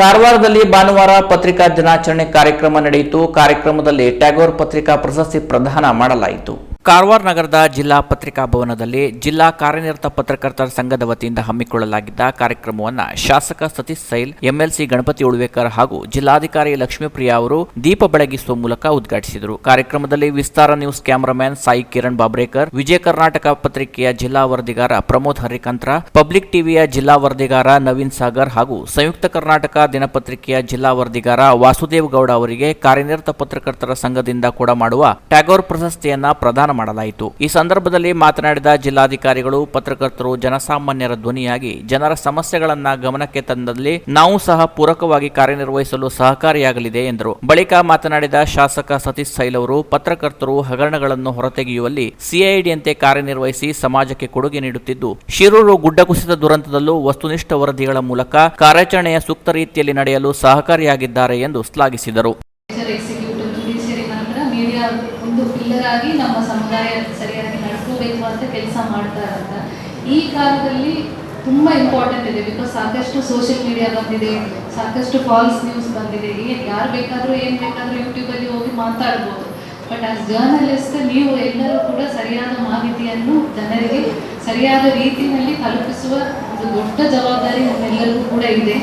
ಕಾರವಾರದಲ್ಲಿ ಭಾನುವಾರ ಪತ್ರಿಕಾ ದಿನಾಚರಣೆ ಕಾರ್ಯಕ್ರಮ ನಡೆಯಿತು. ಕಾರ್ಯಕ್ರಮದಲ್ಲಿ ಟ್ಯಾಗೋರ್ ಪತ್ರಿಕಾ ಪ್ರಶಸ್ತಿ ಪ್ರದಾನ ಮಾಡಲಾಯಿತು. ಕಾರವಾರ ನಗರದ ಜಿಲ್ಲಾ ಪತ್ರಿಕಾ ಭವನದಲ್ಲಿ ಜಿಲ್ಲಾ ಕಾರ್ಯನಿರತ ಪತ್ರಕರ್ತರ ಸಂಘದ ವತಿಯಿಂದ ಹಮ್ಮಿಕೊಳ್ಳಲಾಗಿದ್ದ ಕಾರ್ಯಕ್ರಮವನ್ನು ಶಾಸಕ ಸತೀಶ್ ಸೈಲ್, ಎಂಎಲ್ಸಿ ಗಣಪತಿ ಉಳ್ವೇಕರ್ ಹಾಗೂ ಜಿಲ್ಲಾಧಿಕಾರಿ ಲಕ್ಷ್ಮೀಪ್ರಿಯಾ ಅವರು ದೀಪ ಬೆಳಗಿಸುವ ಮೂಲಕ ಉದ್ಘಾಟಿಸಿದರು. ಕಾರ್ಯಕ್ರಮದಲ್ಲಿ ವಿಸ್ತಾರ ನ್ಯೂಸ್ ಕ್ಯಾಮರಾಮ್ಯಾನ್ ಸಾಯಿ ಕಿರಣ್ ಬಾಬ್ರೇಕರ್, ವಿಜಯ ಕರ್ನಾಟಕ ಪತ್ರಿಕೆಯ ಜಿಲ್ಲಾ ವರದಿಗಾರ ಪ್ರಮೋದ್ ಹರಿಕಂತ್ರ, ಪಬ್ಲಿಕ್ ಟಿವಿಯ ಜಿಲ್ಲಾ ವರದಿಗಾರ ನವೀನ್ ಸಾಗರ್ ಹಾಗೂ ಸಂಯುಕ್ತ ಕರ್ನಾಟಕ ದಿನಪತ್ರಿಕೆಯ ಜಿಲ್ಲಾ ವರದಿಗಾರ ವಾಸುದೇವ್ ಗೌಡ ಅವರಿಗೆ ಕಾರ್ಯನಿರತ ಪತ್ರಕರ್ತರ ಸಂಘದಿಂದ ಕೂಡ ಮಾಡುವ ಟ್ಯಾಗೋರ್ ಪ್ರಶಸ್ತಿಯನ್ನ ಪ್ರದಾನ ಮಾಡಲಾಯಿತು. ಈ ಸಂದರ್ಭದಲ್ಲಿ ಮಾತನಾಡಿದ ಜಿಲ್ಲಾಧಿಕಾರಿಗಳು, ಪತ್ರಕರ್ತರು, ಜನಸಾಮಾನ್ಯರ ಧ್ವನಿಯಾಗಿ ಜನರ ಸಮಸ್ಯೆಗಳನ್ನ ಗಮನಕ್ಕೆ ತಂದಲ್ಲಿ ನಾವು ಸಹ ಪೂರಕವಾಗಿ ಕಾರ್ಯನಿರ್ವಹಿಸಲು ಸಹಕಾರಿಯಾಗಲಿದೆ ಎಂದರು. ಬಳಿಕ ಮಾತನಾಡಿದ ಶಾಸಕ ಸತೀಶ್ ಸೈಲ್ ಅವರು, ಪತ್ರಕರ್ತರು ಹಗರಣಗಳನ್ನು ಹೊರತೆಗೆಯುವಲ್ಲಿ ಸಿಐಡಿಯಂತೆ ಕಾರ್ಯನಿರ್ವಹಿಸಿ ಸಮಾಜಕ್ಕೆ ಕೊಡುಗೆ ನೀಡುತ್ತಿದ್ದು, ಶಿರೂರು ಗುಡ್ಡ ಕುಸಿತ ದುರಂತದಲ್ಲೂ ವಸ್ತುನಿಷ್ಠ ವರದಿಗಳ ಮೂಲಕ ಕಾರ್ಯಾಚರಣೆಯ ಸೂಕ್ತ ರೀತಿಯಲ್ಲಿ ನಡೆಯಲು ಸಹಕಾರಿಯಾಗಿದ್ದಾರೆ ಎಂದು ಶ್ಲಾಘಿಸಿದರು. ಒಂದು ಪಿಲ್ಲರ್ ಆಗಿ ನಮ್ಮ ಸಮುದಾಯ ಸರಿಯಾಗಿ ನಡ್ಕೋಬೇಕು ಅಂತ ಕೆಲಸ ಮಾಡ್ತಾ ಅಂತ ಈ ಕಾಲದಲ್ಲಿ ತುಂಬ ಇಂಪಾರ್ಟೆಂಟ್ ಇದೆ ಬಿಕಾಸ್ ಸಾಕಷ್ಟು ಸೋಷಿಯಲ್ ಮೀಡಿಯಾ ಬಂದಿದೆ, ಸಾಕಷ್ಟು ಫಾಲ್ಸ್ ನ್ಯೂಸ್ ಬಂದಿದೆ. ಏನು ಯಾರು ಬೇಕಾದರೂ, ಏನು ಬೇಕಾದರೂ ಯೂಟ್ಯೂಬಲ್ಲಿ ಹೋಗಿ ಮಾತಾಡ್ಬೋದು. ಬಟ್ ಆಸ್ ಜರ್ನಲಿಸ್ಟ್ ನೀವು ಎಲ್ಲರೂ ಕೂಡ ಸರಿಯಾದ ಮಾಹಿತಿಯನ್ನು ಜನರಿಗೆ ಸರಿಯಾದ ರೀತಿಯಲ್ಲಿ ತಲುಪಿಸುವ ಒಂದು ದೊಡ್ಡ ಜವಾಬ್ದಾರಿ ನಮ್ಮೆಲ್ಲರಿಗೂ ಕೂಡ ಇದೆ.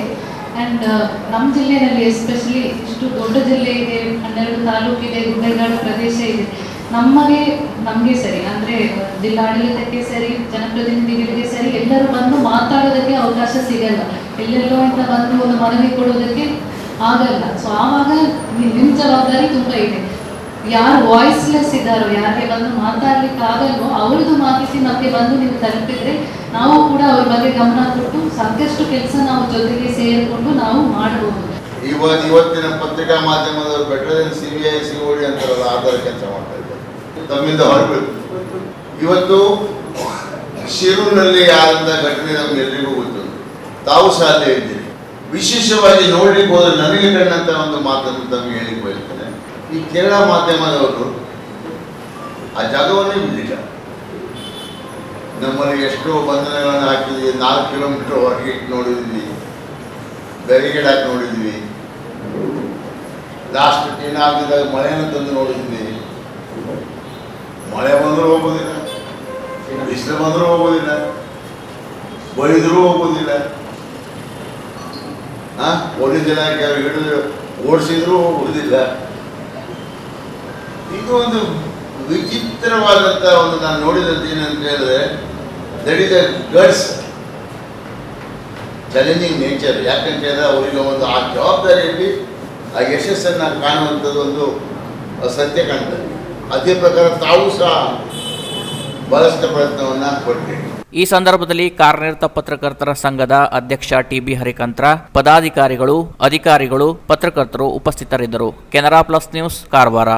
ಆ್ಯಂಡ್ ನಮ್ಮ ಜಿಲ್ಲೆಯಲ್ಲಿ ಎಸ್ಪೆಷಲಿ ಇಷ್ಟು ದೊಡ್ಡ ಜಿಲ್ಲೆ ಇದೆ, ಹನ್ನೆರಡು ತಾಲೂಕಿದೆ ಗುಡ್ಡಗಾಡು ಪ್ರದೇಶ ಇದೆ. ನಮಗೆ ನಮಗೆ ಸರಿ, ಅಂದರೆ ಜಿಲ್ಲಾಡಳಿತಕ್ಕೆ ಸರಿ, ಜನಪ್ರತಿನಿಧಿಗಳಿಗೆ ಸರಿ, ಎಲ್ಲರೂ ಬಂದು ಮಾತಾಡೋದಕ್ಕೆ ಅವಕಾಶ ಸಿಗಲ್ಲ. ಎಲ್ಲೆಲ್ಲೋ ಅಂತ ಬಂದು ಒಂದು ಮನವಿ ಕೊಡೋದಕ್ಕೆ ಆಗಲ್ಲ. ಸೊ ಆವಾಗ ನಿಮ್ಮ ಜವಾಬ್ದಾರಿ ತುಂಬ ಇದೆ. ಯಾರು ವಾಯ್ಸ್ಲೆಸ್ ಇದ್ದಾರೋ, ಯಾರಿಗೆ ಬಂದು ಮಾತಾಡ್ಲಿಕ್ಕೆ ಆಗಲ್ವೋ ಅವ್ರದ್ದು ಮಾಹಿತಿ ನಮಗೆ ಬಂದು ನೀವು ತಲುಪಿದ್ರೆ ನಾವು ಕೂಡ ಅವ್ರ ಬಗ್ಗೆ ಗಮನ ಕೊಟ್ಟು ಸಾಕಷ್ಟು ಕೆಲಸ ನಾವು ಜೊತೆಗೆ ಸೇರಿಕೊಂಡು ನಾವು ಮಾಡಬಹುದು. ಇವತ್ತು ಇವತ್ತಿನ ಪತ್ರಿಕಾ ಮಾಧ್ಯಮದವರು better C B I C ಓಡಿ ಅಂತಾರಲ್ಲ, ಆಧಾರ ಕೆಲಸ ಮಾಡ್ತಾ ಇದ್ದಾರೆ. ತಮ್ಮಿಂದ ಹೊರಬೇಕು ಇವತ್ತು ಶಿರೂರಿನಲ್ಲಿ ಆದಂಥ ಘಟನೆ ನಮ್ಗೆ ಎಲ್ರಿಗೂ ಗೊತ್ತು. ತಾವು ಅಲ್ಲೇ ಇದ್ದೀರಿ. ವಿಶೇಷವಾಗಿ ನೋಡ್ಲಿಕ್ಕೆ ಹೋದ್ರೆ ನನಗೆ ಕಂಡಂತ ಒಂದು ಮಾತನ್ನು ತಮಗೆ ಹೇಳಿಕ್ ಬಯಸ್ತೇನೆ. ಈ ಕೇರಳ ಮಾಧ್ಯಮದವರು ಆ ಜಾಗವನ್ನೇ ಬಿಡಲಿಲ್ಲ. ನಮ್ಮಲ್ಲಿ ಎಷ್ಟೋ ಬಂಧನಗಳನ್ನು ಹಾಕಿದ್ವಿ, ನಾಲ್ಕು ಕಿಲೋಮೀಟರ್ ಹೊರಗೆ ಇಟ್ಟು ನೋಡಿದ್ವಿ ಬ್ಯಾರಿಗೇಡ್ ಹಾಕಿ ನೋಡಿದ್ವಿ ಲಾಸ್ಟ್ ಏನಾಗಿದ್ದಾಗ ಮಳೆಯನ್ನು ತಂದು ನೋಡಿದ್ವಿ. ಮಳೆ ಬಂದರೂ ಹೋಗೋದಿಲ್ಲ, ಬಿಸಿಲು ಬಂದರೂ ಹೋಗೋದಿಲ್ಲ, ಬೈದರೂ ಹೋಗೋದಿಲ್ಲ. ಹಾಂ ಪೊಲೀಸ್ ಜನ ಅವ್ರು ಹಿಡಿದು ಓಡಿಸಿದ್ರು ಹೋಗೋದಿಲ್ಲ. ಇದು ಒಂದು ವಿಚಿತ್ರವಾದಂಥ ಒಂದು ನಾನು ನೋಡಿದಂತ ಏನಂತ ಹೇಳಿದ್ರೆ ದಟ್ ಇಸ್ ಚಾಲೆಂಜಿಂಗ್ ನೇಚರ್ ಯಾಕಂತ ಹೇಳಿದ್ರೆ ಅವರಿಗೆ ಒಂದು ಆ ಜವಾಬ್ದಾರಿಯಲ್ಲಿ ಆ ಯಶಸ್ಸನ್ನು ಕಾಣುವಂಥದ್ದು ಒಂದು ಸತ್ಯ ಕಾಣ್ತದೆ. ಅದೇ ಪ್ರಕಾರ ತಾವು ಸಹ ಬಹಳಷ್ಟು ಪ್ರಯತ್ನವನ್ನು ಕೊಟ್ಟಿರಿ ಈ ಸಂದರ್ಭದಲ್ಲಿ ಕಾರ್ಯನಿರತ ಪತ್ರಕರ್ತರ ಸಂಘದ ಅಧ್ಯಕ್ಷ ಟಿಬಿ ಹರಿಕಂತ್ರ, ಪದಾಧಿಕಾರಿಗಳು, ಅಧಿಕಾರಿಗಳು, ಪತ್ರಕರ್ತರು ಉಪಸ್ಥಿತರಿದ್ದರು. Canara plus news, Karwar.